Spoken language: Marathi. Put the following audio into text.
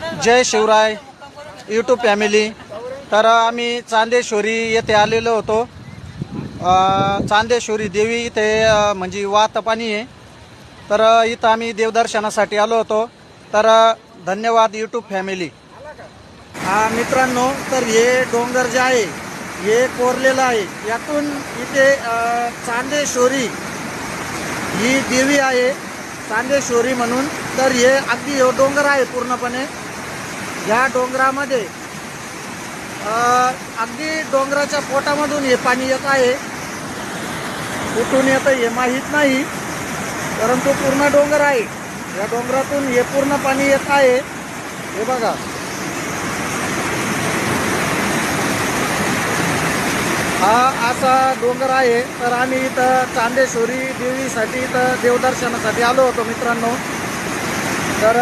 जय शिवराय यूट्यूब फॅमिली तर आम्ही चांदेश्वरी येथे आलेलो होतो. चांदेश्वरी देवी इथे म्हणजे वातपाणी आहे. तर इथं आम्ही देवदर्शनासाठी आलो होतो. तर धन्यवाद यूट्यूब फॅमिली हा मित्रांनो तर हे डोंगर जे आहे हे कोरलेलं आहे. यातून इथे चांदेश्वरी ही देवी आहे चांदेश्वरी म्हणून. तर हे अगदी हे डोंगर आहे पूर्णपणे. या डोंगरामध्ये अगदी डोंगराच्या पोटामधून हे पाणी येत आहे. कुठून येतं हे माहीत नाही परंतु पूर्ण डोंगर आहे. या डोंगरातून हे पूर्ण पाणी येत आहे. हे बघा. हा असा डोंगर आहे तर आम्ही इथं चांदेश्वरी देवीसाठी इथं देवदर्शनासाठी आलो होतो मित्रांनो. तर